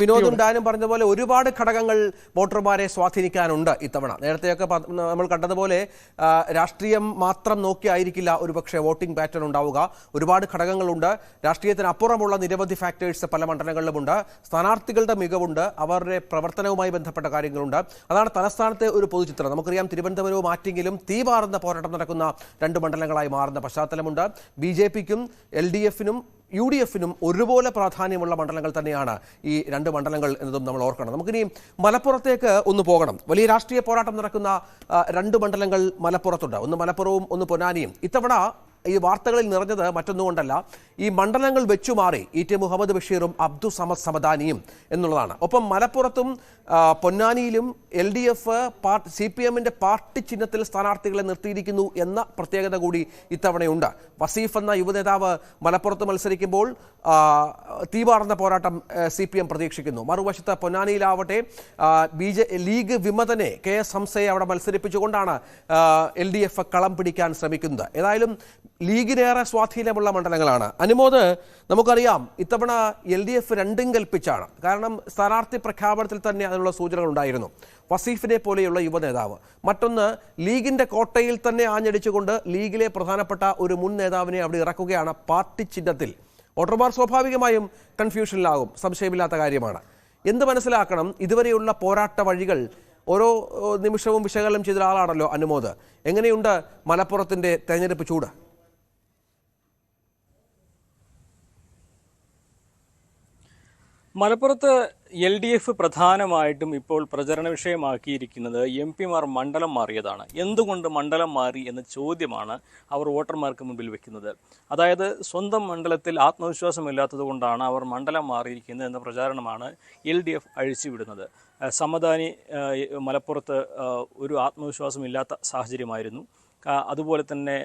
വിനോദും ഡാനും പറഞ്ഞ പോലെ ഒരുപാട് ഘടകങ്ങൾ വോട്ടർമാരെ സ്വാധീനിക്കാനുണ്ട് ഇത്തവണ. നേരത്തെയൊക്കെ നമ്മൾ കണ്ടതുപോലെ രാഷ്ട്രീയം മാത്രം നോക്കിയായിരിക്കില്ല ഒരുപക്ഷെ വോട്ടിംഗ് പാറ്റേൺ ഉണ്ടാവുക. ഒരുപാട് ഘടകങ്ങളുണ്ട്. രാഷ്ട്രീയത്തിന് അപ്പുറമുള്ള നിരവധി ഫാക്ടേഴ്സ് പല മണ്ഡലങ്ങളിലുമുണ്ട്. സ്ഥാനാർത്ഥികളുടെ മികവുണ്ട്. അവരുടെ പ്രവർത്തനവുമായി ബന്ധപ്പെട്ട കാര്യങ്ങളുണ്ട്. അതാണ് തലസ്ഥാനത്തെ ഒരു പൊതുചിത്രം. നമുക്കറിയാം തിരുവനന്തപുരവും ആറ്റിങ്ങിലും തീപാറുന്ന പോരാട്ടം നടക്കുന്ന രണ്ട് മണ്ഡലങ്ങളായി മാറുന്ന പശ്ചാത്തലമുണ്ട്. ബി ജെ പിക്കും എൽ ഡി എഫിനും യു ഡി എഫിനും ഒരുപോലെ പ്രാധാന്യമുള്ള മണ്ഡലങ്ങൾ തന്നെയാണ് ഈ രണ്ട് മണ്ഡലങ്ങൾ എന്നതും നമ്മൾ ഓർക്കണം. നമുക്കിനി മലപ്പുറത്തേക്ക് ഒന്ന് പോകണം. വലിയ രാഷ്ട്രീയ പോരാട്ടം നടക്കുന്ന രണ്ട് മണ്ഡലങ്ങൾ മലപ്പുറത്തുണ്ട്. ഒന്ന് മലപ്പുറവും ഒന്ന് പൊന്നാനിയും. ഇത്തവണ ഈ വാർത്തകളിൽ നിറഞ്ഞത് മറ്റൊന്നുകൊണ്ടല്ല. ഈ മണ്ഡലങ്ങൾ വെച്ചുമാറി ഇ ടി മുഹമ്മദ് ബഷീറും അബ്ദു സമദ് സമദാനിയും എന്നുള്ളതാണ്. ഒപ്പം മലപ്പുറത്തും പൊന്നാനിയിലും L D F C P എമ്മിന്റെ പാർട്ടി ചിഹ്നത്തിൽ സ്ഥാനാർത്ഥികളെ നിർത്തിയിരിക്കുന്നു എന്ന പ്രത്യേകത കൂടി ഇത്തവണയുണ്ട്. വസീഫ് എന്ന യുവനേതാവ് മലപ്പുറത്ത് മത്സരിക്കുമ്പോൾ തീപാർന്ന പോരാട്ടം സി പി എം പ്രതീക്ഷിക്കുന്നു. മറുവശത്ത് പൊന്നാനിയിലാവട്ടെ ബി ജെ ലീഗ് വിമതനെ കെ എസ് ഹംസയെ അവിടെ മത്സരിപ്പിച്ചുകൊണ്ടാണ് എൽ ഡി എഫ് കളം പിടിക്കാൻ ശ്രമിക്കുന്നത്. ഏതായാലും ലീഗിനേറെ സ്വാധീനമുള്ള മണ്ഡലങ്ങളാണ്. അനുമോദ് നമുക്കറിയാം ഇത്തവണ എൽ ഡി എഫ് രണ്ടും കൽപ്പിച്ചാണ്. കാരണം സ്ഥാനാർത്ഥി പ്രഖ്യാപനത്തിൽ തന്നെ അതിനുള്ള സൂചനകൾ ഉണ്ടായിരുന്നു. വസീഫിനെ പോലെയുള്ള യുവ നേതാവ് മറ്റൊന്ന് ലീഗിന്റെ കോട്ടയിൽ തന്നെ ആഞ്ഞടിച്ചുകൊണ്ട് ലീഗിലെ പ്രധാനപ്പെട്ട ഒരു മുൻ നേതാവിനെ അവിടെ ഇറക്കുകയാണ് പാർട്ടി ചിഹ്നത്തിൽ. വോട്ടർമാർ സ്വാഭാവികമായും കൺഫ്യൂഷനിലാകും. സംശയമില്ലാത്ത കാര്യമാണ്. എന്ത് മനസ്സിലാക്കണം? ഇതുവരെയുള്ള പോരാട്ട വഴികൾ ഓരോ നിമിഷവും വിശകലനം ചെയ്ത ആളാണല്ലോ അനുമോദ്. എങ്ങനെയുണ്ട് മലപ്പുറത്തിന്റെ തെരഞ്ഞെടുപ്പ് ചൂട്? മലപ്പുറത്ത് എൽ ഡി എഫ് പ്രധാനമായിട്ടും ഇപ്പോൾ പ്രചരണ വിഷയമാക്കിയിരിക്കുന്നത് എം പിമാർ മണ്ഡലം മാറിയതാണ്. എന്തുകൊണ്ട് മണ്ഡലം മാറി എന്ന ചോദ്യമാണ് അവർ വോട്ടർമാർക്ക് മുമ്പിൽ വെക്കുന്നത്. അതായത് സ്വന്തം മണ്ഡലത്തിൽ ആത്മവിശ്വാസമില്ലാത്തത് കൊണ്ടാണ് അവർ മണ്ഡലം മാറിയിരിക്കുന്നത് എന്ന പ്രചാരണമാണ് എൽ ഡി എഫ് അഴിച്ചുവിടുന്നത്. സമദാനി മലപ്പുറത്ത് ഒരു ആത്മവിശ്വാസമില്ലാത്ത സാഹചര്യമായിരുന്നു. അതുപോലെ തന്നെ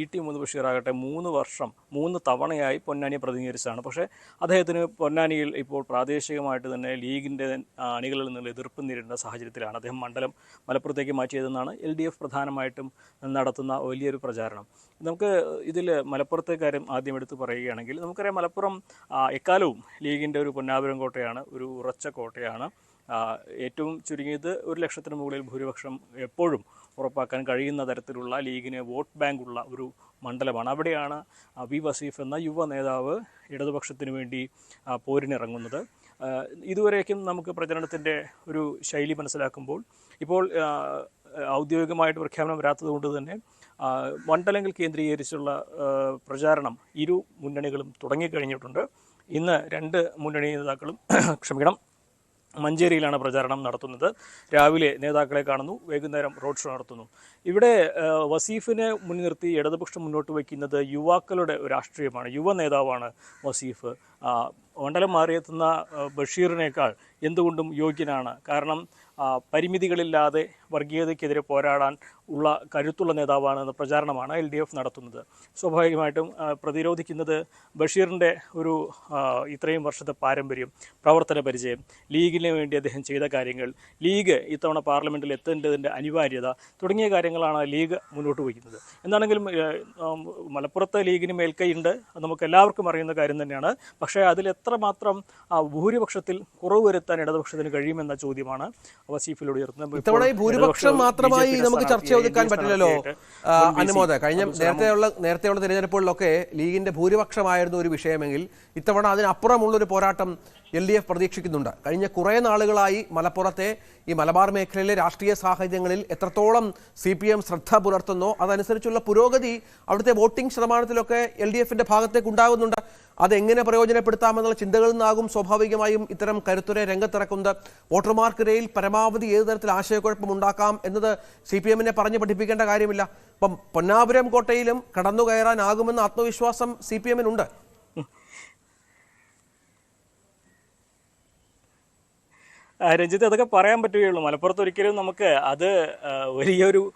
ഇ ടി മുഹമ്മദ് ബഷീറാകട്ടെ മൂന്ന് വർഷം മൂന്ന് തവണയായി പൊന്നാനിയെ പ്രതിനിധീകരിച്ചതാണ്. പക്ഷേ അദ്ദേഹത്തിന് പൊന്നാനിയിൽ ഇപ്പോൾ പ്രാദേശികമായിട്ട് തന്നെ ലീഗിന്റെ അണികളിൽ നിന്നുള്ള എതിർപ്പ് നേരിടേണ്ട സാഹചര്യത്തിലാണ് അദ്ദേഹം മണ്ഡലം മലപ്പുറത്തേക്ക് മാറ്റിയതെന്നാണ് എൽ ഡി എഫ് പ്രധാനമായിട്ടും നടത്തുന്ന വലിയൊരു പ്രചാരണം. നമുക്ക് ഇതിൽ മലപ്പുറത്തെ കാര്യം ആദ്യം എടുത്ത് പറയുകയാണെങ്കിൽ നമുക്കറിയാം മലപ്പുറം എക്കാലവും ലീഗിന്റെ ഒരു പൊന്നാപുരം കോട്ടയാണ് ഒരു ഉറച്ച കോട്ടയാണ്. ഏറ്റവും ചുരുങ്ങിയത് ഒരു ലക്ഷത്തിന് മുകളിൽ ഭൂരിപക്ഷം എപ്പോഴും ഉറപ്പാക്കാൻ കഴിയുന്ന തരത്തിലുള്ള ലീഗിന് വോട്ട് ബാങ്ക് ഉള്ള ഒരു മണ്ഡലമാണ്. അവിടെയാണ് അബി വസീഫ് എന്ന യുവ നേതാവ് ഇടതുപക്ഷത്തിന് വേണ്ടി പോരിനിറങ്ങുന്നത്. ഇതുവരേക്കും നമുക്ക് പ്രചരണത്തിന്റെ ഒരു ശൈലി മനസ്സിലാക്കുമ്പോൾ ഇപ്പോൾ ഔദ്യോഗികമായിട്ട് പ്രഖ്യാപനം വരാത്തത് കൊണ്ട് തന്നെ മണ്ഡലങ്ങൾ കേന്ദ്രീകരിച്ചുള്ള പ്രചാരണം ഇരു മുന്നണികളും തുടങ്ങിക്കഴിഞ്ഞിട്ടുണ്ട്. ഇന്ന് രണ്ട് മുന്നണി നേതാക്കളും ക്ഷമിക്കണം മഞ്ചേരിയിലാണ് പ്രചാരണം നടത്തുന്നത്. രാവിലെ നേതാക്കളെ കാണുന്നു വൈകുന്നേരം റോഡ് ഷോ നടത്തുന്നു. ഇവിടെ വസീഫിനെ മുൻനിർത്തി ഇടതുപക്ഷം മുന്നോട്ട് വയ്ക്കുന്നത് യുവാക്കളുടെ രാഷ്ട്രീയമാണ്. യുവ നേതാവാണ് വസീഫ്. മണ്ഡലം മാറിയെത്തുന്ന ബഷീറിനേക്കാൾ എന്തുകൊണ്ടും യോഗ്യനാണ്. കാരണം പരിമിതികളില്ലാതെ വർഗീയതയ്ക്കെതിരെ പോരാടാൻ ഉള്ള കരുത്തുള്ള നേതാവാണ് എന്ന പ്രചാരണമാണ് എൽ ഡി എഫ് നടത്തുന്നത്. സ്വാഭാവികമായിട്ടും പ്രതിരോധിക്കുന്നത് ബഷീറിന്റെ ഒരു ഇത്രയും വർഷത്തെ പാരമ്പര്യം പ്രവർത്തന പരിചയം ലീഗിന് വേണ്ടി അദ്ദേഹം ചെയ്ത കാര്യങ്ങൾ ലീഗ് ഇത്തവണ പാർലമെന്റിൽ എത്തേണ്ടതിന്റെ അനിവാര്യത തുടങ്ങിയ കാര്യങ്ങളാണ് ലീഗ് മുന്നോട്ട് വയ്ക്കുന്നത്. എന്താണെങ്കിലും മലപ്പുറത്തെ ലീഗിന് മേൽക്കൈയുണ്ട്. നമുക്ക് എല്ലാവർക്കും അറിയുന്ന കാര്യം തന്നെയാണ്. പക്ഷേ അതിൽ എത്രമാത്രം ഭൂരിപക്ഷത്തിൽ കുറവ് വരുത്താൻ ഇടതുപക്ഷത്തിന് കഴിയുമെന്ന ചോദ്യമാണ് വസീഫിലൂടെ ഉയർത്തുന്നത്. ഭൂരിപക്ഷം മാത്രമായി നമുക്ക് ചർച്ച ഒതുക്കാൻ പറ്റില്ലല്ലോ അനുമോദ. കഴിഞ്ഞ നേരത്തെയുള്ള നേരത്തെയുള്ള തിരഞ്ഞെടുപ്പുകളിലൊക്കെ ലീഗിന്റെ ഭൂരിപക്ഷമായിരുന്നു ഒരു വിഷയമെങ്കിൽ ഇത്തവണ അതിനപ്പുറമുള്ള ഒരു പോരാട്ടം എൽ ഡി എഫ് പ്രതീക്ഷിക്കുന്നുണ്ട്. കഴിഞ്ഞ കുറേ നാളുകളായി മലപ്പുറത്തെ ഈ മലബാർ മേഖലയിലെ രാഷ്ട്രീയ സാഹചര്യങ്ങളിൽ എത്രത്തോളം സി പി എം ശ്രദ്ധ പുലർത്തുന്നോ അതനുസരിച്ചുള്ള പുരോഗതി അവിടുത്തെ വോട്ടിംഗ് ശതമാനത്തിലൊക്കെ എൽ ഡി എഫിന്റെ ഭാഗത്തേക്ക് ഉണ്ടാകുന്നുണ്ട്. അതെങ്ങനെ പ്രയോജനപ്പെടുത്താമെന്നുള്ള ചിന്തകളിൽ നിന്നാകും സ്വാഭാവികമായും ഇത്തരം കരുത്തുരെ രംഗത്തിറക്കുന്നത്. വോട്ടർമാർക്കിടയിൽ പരമാവധി ഏത് തരത്തിൽ ആശയക്കുഴപ്പം ഉണ്ടാക്കാം എന്നത് സി പി എമ്മിനെ പറഞ്ഞ് പഠിപ്പിക്കേണ്ട കാര്യമില്ല. അപ്പം പൊന്നാപുരം കോട്ടയിലും കടന്നു കയറാനാകുമെന്ന ആത്മവിശ്വാസം സി പി എമ്മിനുണ്ട്. രഞ്ജിത്ത് അതൊക്കെ പറയാൻ പറ്റുകയുള്ളൂ. മലപ്പുറത്ത് ഒരിക്കലും നമുക്ക് അത് വലിയൊരു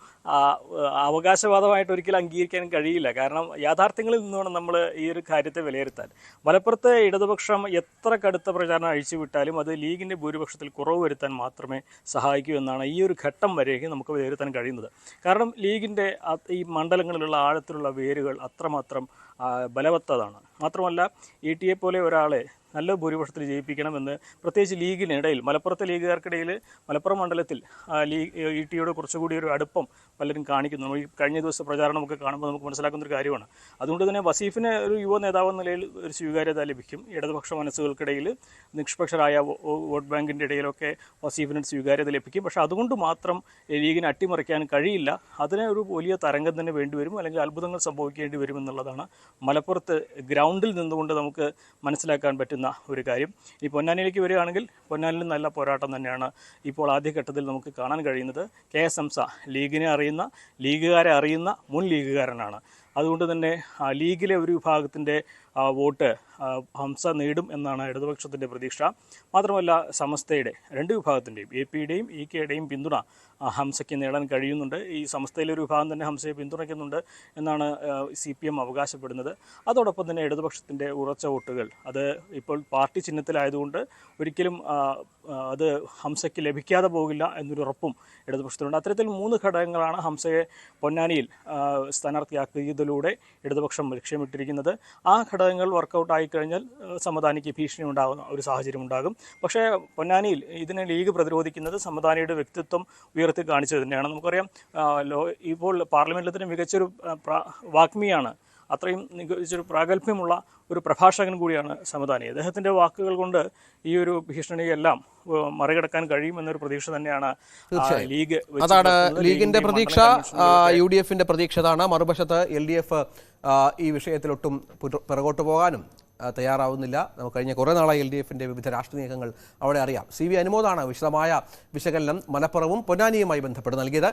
അവകാശവാദമായിട്ട് ഒരിക്കലും അംഗീകരിക്കാൻ കഴിയില്ല. കാരണം യാഥാർത്ഥ്യങ്ങളിൽ നിന്നുമാണ് നമ്മൾ ഈ ഒരു കാര്യത്തെ വിലയിരുത്താൻ. മലപ്പുറത്ത് ഇടതുപക്ഷം എത്ര കടുത്ത പ്രചാരണം അഴിച്ചുവിട്ടാലും അത് ലീഗിന്റെ ഭൂരിപക്ഷത്തിൽ കുറവ് വരുത്താൻ മാത്രമേ സഹായിക്കൂ എന്നാണ് ഈ ഒരു ഘട്ടം വരെയും നമുക്ക് വിലയിരുത്താൻ കഴിയുന്നത്. കാരണം ലീഗിന്റെ ഈ മണ്ഡലങ്ങളിലുള്ള ആഴത്തിലുള്ള വേരുകൾ അത്രമാത്രം ബലവത്തതാണ്. മാത്രമല്ല ഇ ടി എ പോലെ ഒരാളെ നല്ല ഭൂരിപക്ഷത്തിൽ ജയിപ്പിക്കണമെന്ന് പ്രത്യേകിച്ച് ലീഗിനിടയിൽ മലപ്പുറത്തെ ലീഗുകാർക്കിടയിൽ മലപ്പുറം മണ്ഡലത്തിൽ ലീഗ് ഇ ടിയോട് കുറച്ചുകൂടി ഒരു അടുപ്പം പലരും കാണിക്കുന്നു. നമ്മൾ ഈ കഴിഞ്ഞ ദിവസത്തെ പ്രചാരണമൊക്കെ കാണുമ്പോൾ നമുക്ക് മനസ്സിലാക്കുന്ന ഒരു കാര്യമാണ്. അതുകൊണ്ട് തന്നെ വസീഫിന് ഒരു യുവ നേതാവ് എന്ന നിലയിൽ ഒരു സ്വീകാര്യത ലഭിക്കും. ഇടതുപക്ഷ മനസ്സുകൾക്കിടയിൽ നിഷ്പക്ഷരായ വോട്ട് ബാങ്കിന്റെ ഇടയിലൊക്കെ വസീഫിന് സ്വീകാര്യത ലഭിക്കും. പക്ഷേ അതുകൊണ്ട് മാത്രം ലീഗിനെ അട്ടിമറിക്കാൻ കഴിയില്ല. അതിനെ ഒരു വലിയ തരംഗം തന്നെ വേണ്ടിവരും. അല്ലെങ്കിൽ അത്ഭുതങ്ങൾ സംഭവിക്കേണ്ടി വരും എന്നുള്ളതാണ് മലപ്പുറത്ത് ഗ്രൗണ്ടിൽ നിന്നുകൊണ്ട് നമുക്ക് മനസ്സിലാക്കാൻ പറ്റുന്ന ഒരു കാര്യം. ഈ പൊന്നാനിയിലേക്ക് വരികയാണെങ്കിൽ പൊന്നാനിയിൽ നല്ല പോരാട്ടം തന്നെയാണ് ഇപ്പോൾ ആദ്യഘട്ടത്തിൽ നമുക്ക് കാണാൻ കഴിയുന്നത്. കെ എസ് എംസ ലീഗിനെ അറിയുന്ന ലീഗുകാരെ അറിയുന്ന മുൻ ലീഗുകാരനാണ്. അതുകൊണ്ട് തന്നെ ലീഗിലെ ഒരു വിഭാഗത്തിന്റെ വോട്ട് ഹംസ നേടും എന്നാണ് ഇടതുപക്ഷത്തിന്റെ പ്രതീക്ഷ. മാത്രമല്ല സമസ്തയുടെ രണ്ട് വിഭാഗത്തിന്റെയും എ പിയുടെയും ഇ കെയുടെയും പിന്തുണ ഹംസയ്ക്ക് നേടാൻ കഴിയുന്നുണ്ട്. ഈ സമസ്തയിലെ ഒരു വിഭാഗം തന്നെ ഹംസയെ പിന്തുണയ്ക്കുന്നുണ്ട് എന്നാണ് സി പി എം അവകാശപ്പെടുന്നത്. അതോടൊപ്പം തന്നെ ഇടതുപക്ഷത്തിന്റെ ഉറച്ച വോട്ടുകൾ അത് ഇപ്പോൾ പാർട്ടി ചിഹ്നത്തിലായതുകൊണ്ട് ഒരിക്കലും അത് ഹംസയ്ക്ക് ലഭിക്കാതെ പോകില്ല എന്നൊരു ഉറപ്പും ഇടതുപക്ഷത്തിനുണ്ട് അത്തരത്തിൽ മൂന്ന് ഘടകങ്ങളാണ് ഹംസയെ പൊന്നാനിയിൽ സ്ഥാനാർത്ഥിയാക്കിയതിലൂടെ ഇടതുപക്ഷം ലക്ഷ്യമിട്ടിരിക്കുന്നത്. ആ ഘടകങ്ങൾ വർക്കൗട്ട് ആയിക്കഴിഞ്ഞാൽ ആ, സമദാനിക്ക് ഭീഷണി ഉണ്ടാകുന്ന ഒരു സാഹചര്യം ഉണ്ടാകും. പക്ഷേ പൊന്നാനിയിൽ ഇതിനെ ലീഗ് പ്രതിരോധിക്കുന്നത് സമദാനിയുടെ വ്യക്തിത്വം ഉയർത്തി കാണിച്ചത് തന്നെയാണ്. നമുക്കറിയാം ലോ ഇപ്പോൾ പാർലമെന്റിൽ തന്നെ മികച്ചൊരു വാഗ്മിയാണ് അത്രയും മികച്ചൊരു പ്രാഗൽഭ്യമുള്ള ഒരു പ്രഭാഷകൻ കൂടിയാണ് സമദാനി. അദ്ദേഹത്തിന്റെ വാക്കുകൾ കൊണ്ട് ഈ ഒരു ഭീഷണിയെല്ലാം മറികടക്കാൻ കഴിയുമെന്നൊരു പ്രതീക്ഷ തന്നെയാണ് ലീഗ് അതാണ്. ലീഗിന്റെ പ്രതീക്ഷ യു ഡി എഫിന്റെ പ്രതീക്ഷ അതാണ്. മറുവശത്ത് എൽ ഡി എഫ് ഈ വിഷയത്തിലൊട്ടും പുറ- പിറകോട്ട് പോകാനും തയ്യാറാവുന്നില്ല. നമുക്ക് കഴിഞ്ഞ കുറേ നാളായി എൽ ഡി എഫിന്റെ വിവിധ രാഷ്ട്രീയ നീക്കങ്ങൾ അവിടെ അറിയാം. സി വി അനുമോദാണ് വിശദമായ വിശകലനം മലപ്പുറവും പൊന്നാനിയുമായി ബന്ധപ്പെട്ട് നൽകിയത്.